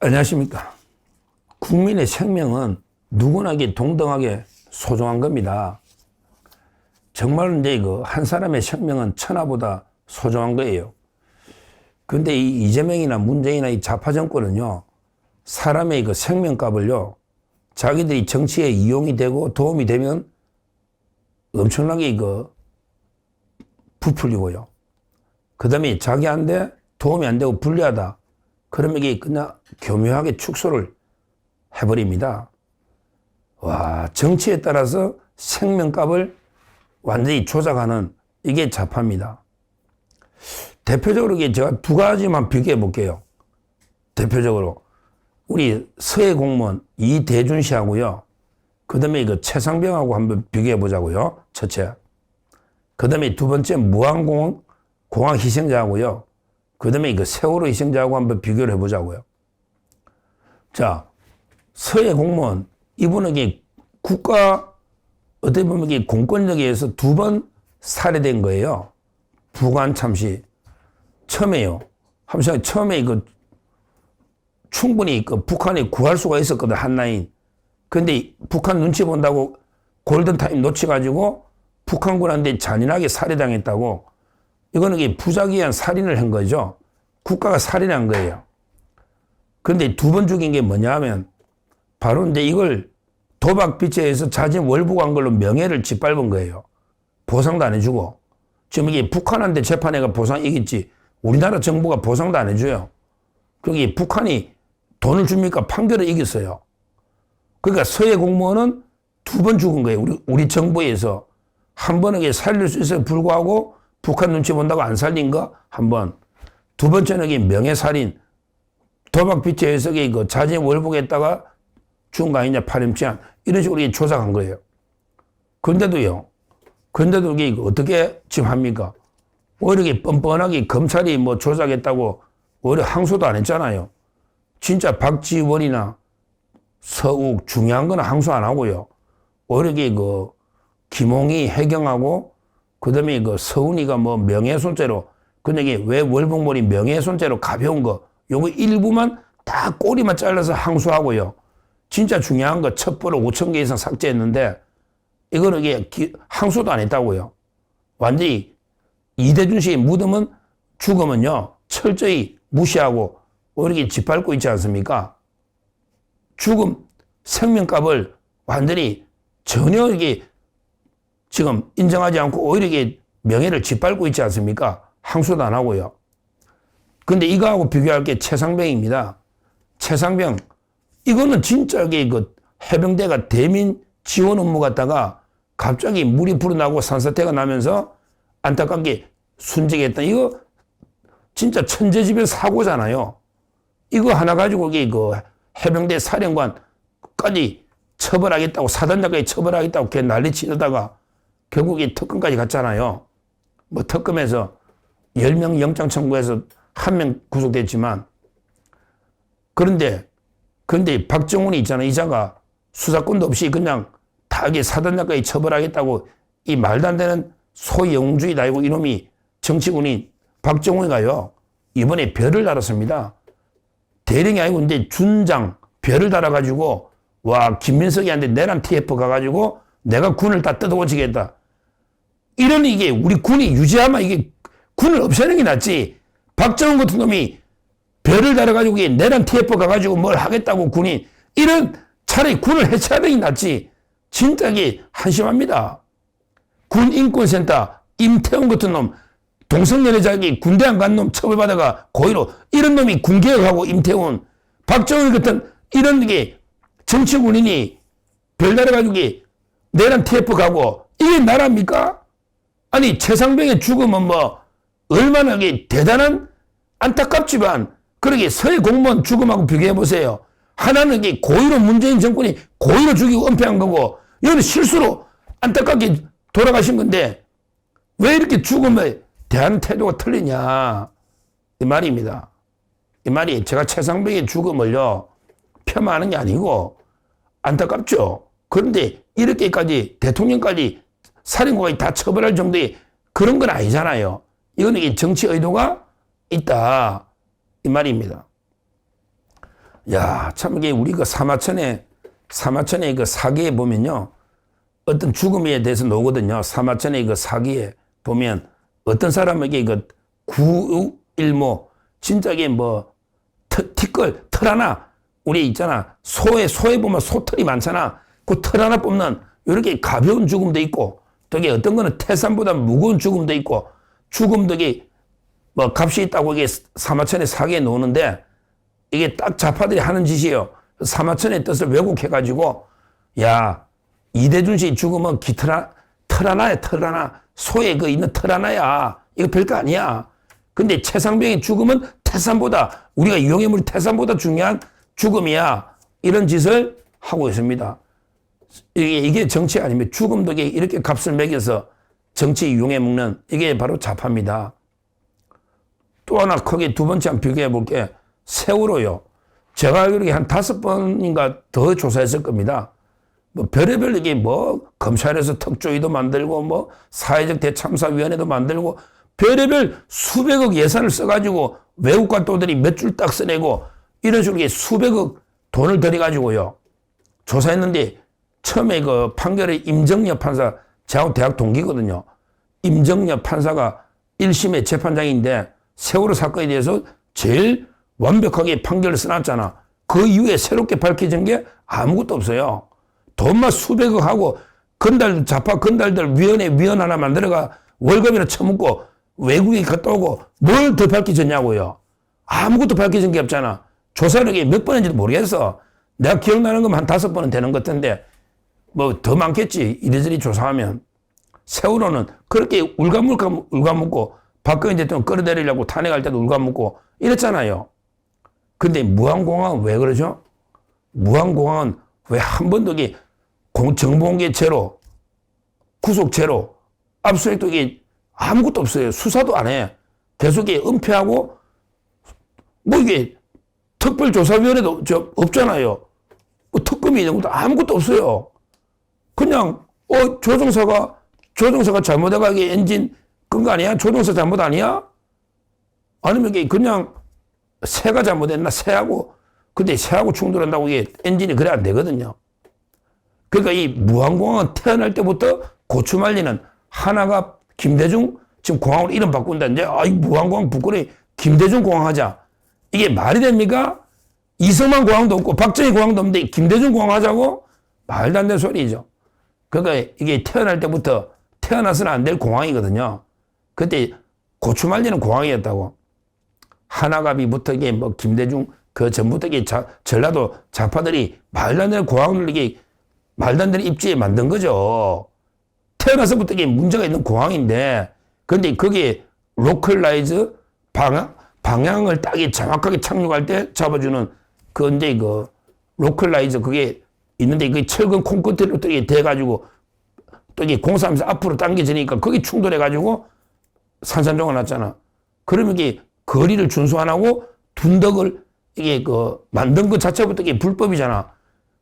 안녕하십니까. 국민의 생명은 누구나게 동등하게 소중한 겁니다. 정말 이제 이거 한 사람의 생명은 천하보다 소중한 거예요. 근데 이 이재명이나 문재인이나 이 좌파 정권은요, 사람의 그 생명값을요, 자기들이 정치에 이용이 되고 도움이 되면 엄청나게 이거 부풀리고요. 그 다음에 자기한테 도움이 안 되고 불리하다. 그러면 이게 그냥 교묘하게 축소를 해버립니다. 와, 정치에 따라서 생명값을 완전히 조작하는 이게 좌파입니다. 대표적으로 이게 제가 두 가지만 비교해 볼게요. 대표적으로. 우리 서해 공무원 이대준 씨하고요. 그 다음에 이거 최상병하고 한번 비교해 보자고요. 첫째. 그 다음에 두 번째 무항공항 공항 희생자하고요. 그 다음에 이거 세월호 희생자하고 한번 비교를 해보자고요. 자, 서해 공무원, 이분은 이게 국가, 어떻게 보면 이게 공권력에 의해서 두 번 살해된 거예요. 부관 참시. 처음에요. 함시장 처음에 그 충분히 그 북한이 구할 수가 있었거든, 한라인. 근데 북한 눈치 본다고 골든타임 놓쳐가지고 북한군한테 잔인하게 살해당했다고 이거는 부작위한 살인을 한 거죠. 국가가 살인한 거예요. 그런데 두 번 죽인 게 뭐냐 하면 바로 이제 이걸 도박 빚에서 자진 월북한 걸로 명예를 짓밟은 거예요. 보상도 안 해주고. 지금 이게 북한한테 재판해가 보상 이겠지. 우리나라 정부가 보상도 안 해줘요. 그게 북한이 돈을 줍니까? 판결을 이겼어요. 그러니까 서해 공무원은 두 번 죽은 거예요. 우리, 우리 정부에서. 한 번은 살릴 수 있어요. 불구하고 북한 눈치 본다고 안 살린 거 한 번. 두 번째는 이게 명예살인. 도박 빚에 의해서 그 자진 월북했다가 죽은 거 아니냐 파렴치한 이런 식으로 이게 조작한 거예요. 그런데도요. 그런데도 이게 어떻게 지금 합니까? 오히려 뻔뻔하게 검찰이 뭐 조작했다고 오히려 항소도 안 했잖아요. 진짜 박지원이나 서욱 중요한 건 항소 안 하고요. 오히려 그 김홍희 해경하고 그다음에 그 서훈이가 뭐 명예훼손죄로 이게 왜 월북몰이 명예훼손죄로 가벼운 거 요거 일부만 다 꼬리만 잘라서 항소하고요. 진짜 중요한 거 첩보를 5천 개 이상 삭제했는데 이거는 이게 기, 항소도 안 했다고요. 완전히 이대준 씨의 무덤은 죽으면요 철저히 무시하고 이렇게 짓밟고 있지 않습니까? 죽음 생명값을 완전히 전혀 이게 지금 인정하지 않고 오히려 이게 명예를 짓밟고 있지 않습니까? 항소도 안 하고요. 근데 이거하고 비교할 게 최상병입니다. 최상병. 이거는 진짜 이게 그 해병대가 대민 지원 업무 갔다가 갑자기 물이 불어나고 산사태가 나면서 안타깝게 순직했다. 이거 진짜 천재지변 사고잖아요. 이거 하나 가지고 이게 그 해병대 사령관까지 처벌하겠다고 사단장까지 처벌하겠다고 걔 난리 치다가 결국에 특검까지 갔잖아요. 뭐 특검에서 10명 영장 청구해서 한 명 구속됐지만 그런데 그런데 박정훈이 있잖아. 이자가 수사권도 없이 그냥 다게 사단장까지 처벌하겠다고 이 말도 안 되는 소영주의다 이고 이놈이 정치군이 박정훈이가요. 이번에 별을 달았습니다. 대령이 아니고 이제 준장 별을 달아가지고 와 김민석이한테 내란 TF 가가지고 내가 군을 다 뜯어고치겠다. 이런 이게 우리 군이 유지하면 이게 군을 없애는 게 낫지. 박정훈 같은 놈이 별을 달아가지고 내란 TF 가가지고 뭘 하겠다고 군이 이런 차라리 군을 해체하는 게 낫지. 진짜 이게 한심합니다. 군 인권센터 임태훈 같은 놈 동성연애자기 군대 안 간 놈 처벌받아가 고의로 이런 놈이 군개혁하고 임태훈 박정희 같은 이런 게 정치 군인이 별달아가지고 내란 TF 가고 이게 나라입니까? 아니 최상병의 죽음은 뭐 얼마나 게 대단한 안타깝지만 그러게 서해 공무원 죽음하고 비교해 보세요. 하나는 게 고의로 문재인 정권이 고의로 죽이고 은폐한 거고 이거는 실수로 안타깝게 돌아가신 건데 왜 이렇게 죽음에 대한 태도가 틀리냐 이 말입니다. 이 말이 제가 최상병의 죽음을요 폄하하는 게 아니고 안타깝죠. 그런데 이렇게까지 대통령까지 살인과까지 다 처벌할 정도의 그런 건 아니잖아요. 이거는 정치 의도가 있다 이 말입니다. 야, 참 이게 우리 그 사마천에 사마천의 그 사기에 보면요. 어떤 죽음에 대해서 나오거든요. 사마천의 그 사기에 보면 어떤 사람에게 그 구일모 진짜 이게 뭐 터, 티끌 털 하나 우리 있잖아 소에 소에 보면 소털이 많잖아 그 털 하나 뽑는 이렇게 가벼운 죽음도 있고 되게 어떤 거는 태산보다 무거운 죽음도 있고 죽음도 이게 뭐 값이 있다고 이게 사마천에 사기에 놓는데 이게 딱 자파들이 하는 짓이에요. 사마천의 뜻을 왜곡해가지고 야 이대준 씨 죽으면 기틀 하나, 털 하나야 털 하나 소에 그 있는 털 하나야 이거 별거 아니야. 근데 최상병의 죽음은 태산보다 우리가 이용해물 태산보다 중요한 죽음이야. 이런 짓을 하고 있습니다. 이게, 이게 정치? 죽음도 이게 이렇게 값을 매겨서 정치 이용해 먹는 이게 바로 자파입니다. 또 하나 크게 두 번째 한번 비교해 볼게. 세월호요. 제가 알기로 한 다섯 번인가 더 조사했을 겁니다. 뭐 별의별 이게 뭐 검찰에서 특조위도 만들고 뭐 사회적 대참사위원회도 만들고 별의별 수백억 예산을 써가지고 외국 관도들이 몇 줄 딱 써내고 이런 식으로 수백억 돈을 들여가지고요. 조사했는데 처음에 그 판결의 임정엽 판사, 제하고 대학 동기거든요. 임정엽 판사가 1심의 재판장인데 세월호 사건에 대해서 제일 완벽하게 판결을 써놨잖아. 그 이후에 새롭게 밝혀진 게 아무것도 없어요. 돈만 수백억 하고 건달 좌파 건달들 위원회 위원 하나 만들어가 월급이나 처먹고 외국에 갔다 오고 뭘 더 밝혀졌냐고요. 아무것도 밝혀진 게 없잖아. 조사를 이게 몇 번인지도 모르겠어. 내가 기억나는 것만 한 다섯 번은 되는 것 같은데 뭐 더 많겠지. 이리저리 조사하면. 세월호는 그렇게 울가물가 울가묻고 박근혜 대통령 끌어내리려고 탄핵할 때도 울가묻고 이랬잖아요. 근데 무한공항은 왜 그러죠? 무한공항은 왜 한 번도 이게 공- 정보공개 제로, 구속 제로, 압수수색도 이게 아무것도 없어요. 수사도 안 해. 계속 이게 은폐하고 뭐 이게 특별조사위원회도 저 없잖아요. 뭐 특검이 있는 것도 아무것도 없어요. 그냥 어 조종사가 조종사가 잘못해가 이게 엔진 끈거 아니야? 조종사 잘못 아니야? 아니면 이게 그냥 새가 잘못했나 새하고 근데 새하고 충돌한다고 이게 엔진이 그래 안 되거든요. 그러니까 이 무한공항은 태어날 때부터 고추 말리는 하나가 김대중 지금 공항으로 이름 바꾼다는데 아이 무한공항 북구리 김대중 공항 하자 이게 말이 됩니까? 이승만 공항도 없고 박정희 공항도 없는데 김대중 공항 하자고 말도 안 되는 소리죠. 그러니까 이게 태어날 때부터 태어나서는 안 될 공항이거든요. 그때 고추 말리는 공항이었다고. 하나갑이부터 이게 뭐 김대중 그 전부터 이게 자, 전라도 좌파들이 말도 안 되는 공항을 이게 말도 안 되는 입지에 만든 거죠. 태어나서부터 이게 문제가 있는 공항인데, 근데 그게 로컬라이즈 방향, 방향을 딱이 정확하게 착륙할 때 잡아주는 그 언제 그 로컬라이즈 그게 있는데 그게 철근 콘크리트로 또 돼가지고 또 이게 공사하면서 앞으로 당겨지니까 거기 충돌해가지고 산산조각 났잖아. 그러면 이게 거리를 준수 안 하고 둔덕을 이게 그 만든 것 자체부터 이게 불법이잖아.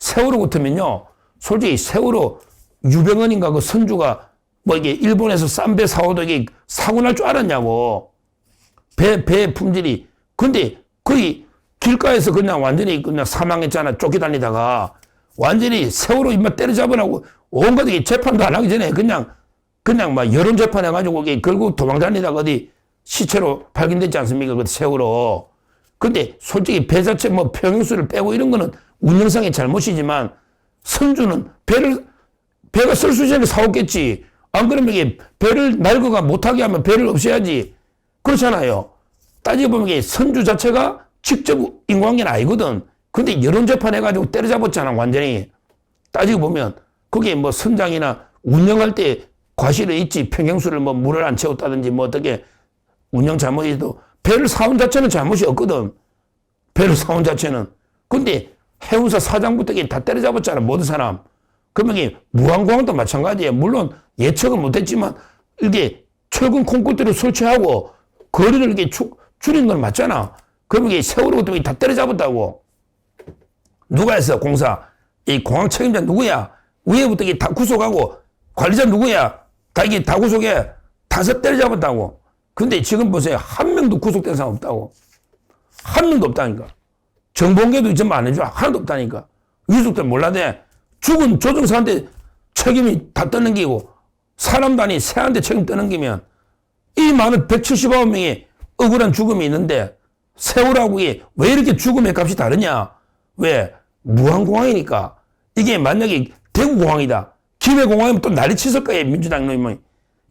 세월호 같으면요. 솔직히 세월호 유병헌인가 그 선주가 뭐 이게 일본에서 싼 배 사오도 이게 사고 날 줄 알았냐고. 배, 배 품질이. 근데 거의 길가에서 그냥 완전히 그냥 사망했잖아. 쫓겨다니다가. 완전히 세월호 입맛 때려잡으라고 온갖 게 재판도 안 하기 전에 그냥 그냥 막 여론 재판 해가지고 이게 결국 도망다니다가 어디 시체로 발견됐지 않습니까? 그 세월호. 근데 솔직히 배 자체 뭐 평형수를 빼고 이런 거는 운영상의 잘못이지만 선주는 배를 배가 쓸수 있게 사왔겠지. 안 그러면 이게 배를 날거가 못하게 하면 배를 없애야지. 그렇잖아요. 따지고 보면 이게 선주 자체가 직접 인공관계는 아니거든. 근데 여론 재판 해가지고 때려잡았잖아, 완전히. 따지고 보면 그게 뭐 선장이나 운영할 때 과실이 있지. 평형수를 뭐 물을 안 채웠다든지 뭐 어떻게 운영 잘못이도 배를 사온 자체는 잘못이 없거든. 배를 사온 자체는. 근데 해운사 사장부터 다 때려잡았잖아, 모든 사람. 그러면 무한공항도 마찬가지예요. 물론 예측은 못했지만 이게 철근 콘크리트를 설치하고 거리를 이렇게 주, 줄인 건 맞잖아. 그러면 이게 세월호 같은 다 때려잡았다고. 누가 했어, 공사? 이 공항 책임자 누구야? 위에부터 이게 다 구속하고 관리자 누구야? 다 이게 다 구속해. 다섯 때려잡았다고. 근데 지금 보세요. 한 명도 구속된 사람 없다고. 한 명도 없다니까. 정봉계도 좀안 해줘. 하나도 없다니까. 유족들 몰라대. 죽은 조종사한테 책임이 다 떠는 기고, 아니 새한테 책임 떠는 기면, 이 많은 179명이 억울한 죽음이 있는데, 세월하고 이게 왜 이렇게 죽음의 값이 다르냐? 왜? 무한공항이니까. 이게 만약에 대구공항이다. 김해공항이면 또 난리 쳤을 거야, 민주당 놈이.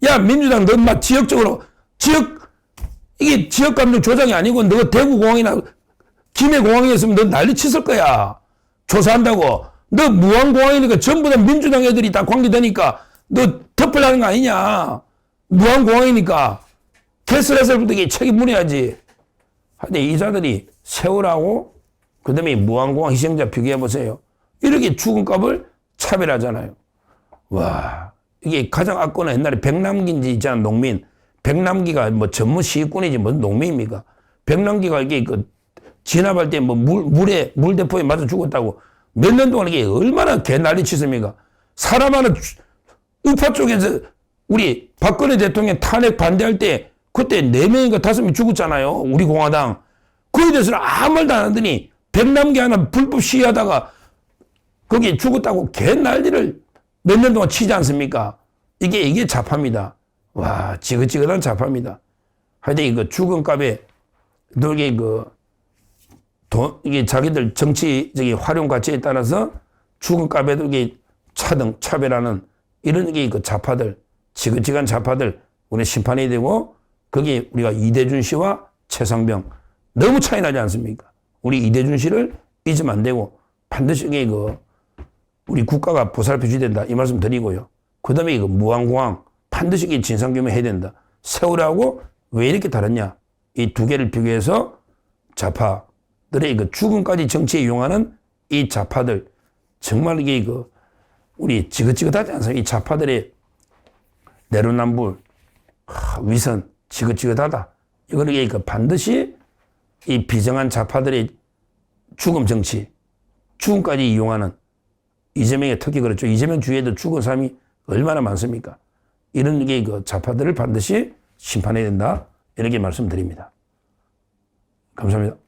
야, 민주당 너막 지역적으로, 지역, 이게 지역 감정 조장이 아니고 너 대구공항이나 김해공항이었으면 너 난리 쳤을 거야. 조사한다고. 너 무한공항이니까 전부 다 민주당 애들이 다 관계되니까 너 덮으려는 거 아니냐. 무한공항이니까. 캐슬에서부터 책임 물어야지. 근데 이자들이 세월하고 그 다음에 무한공항 희생자 비교해 보세요. 이렇게 죽은 값을 차별하잖아요. 와, 이게 가장 악권은 옛날에 백남기인지 있잖아, 농민. 백남기가 뭐 전문 시위꾼이지 무슨 농민입니까? 백남기가 이게 그 진압할 때 뭐 물, 물에, 물대포에 맞아 죽었다고 몇 년 동안 이게 얼마나 개난리 치습니까? 사람 하나 주- 우파 쪽에서 우리 박근혜 대통령 탄핵 반대할 때 그때 네명인가 다섯 명 죽었잖아요. 우리 공화당. 그에 대해서는 아무 말도 안 하더니 백남기 하나 불법 시위하다가 거기에 죽었다고 개 난리를 몇 년 동안 치지 않습니까? 이게, 이게 자파입니다. 와, 지긋지긋한 자파입니다. 하여튼 이거 죽은 값에 놀게 그, 돈, 이게 자기들 정치적인 활용 가치에 따라서 죽은 값에도 이게 차등, 차별하는 이런 게 그 자파들, 지긋지긋한 자파들, 우리 심판이 되고, 거기에 우리가 이대준 씨와 최상병, 너무 차이 나지 않습니까? 우리 이대준 씨를 잊으면 안 되고, 반드시 그, 우리 국가가 보살펴줘야 된다. 이 말씀 드리고요. 그 다음에 이거 무한공항 반드시 이 진상규명 해야 된다. 세월하고 왜 이렇게 다르냐. 이 두 개를 비교해서 좌파들의 그 죽음까지 정치에 이용하는 이 좌파들 정말 이게 그 우리 지긋지긋하지 않습니까? 이 좌파들의 내로남불 하, 위선 지긋지긋하다. 이거는 이게 그 반드시 이 비정한 좌파들의 죽음 정치 죽음까지 이용하는 이재명의 특히 그렇죠. 이재명 주위에도 죽은 사람이 얼마나 많습니까? 이런 게 그 좌파들을 반드시 심판해야 된다. 이렇게 말씀드립니다. 감사합니다.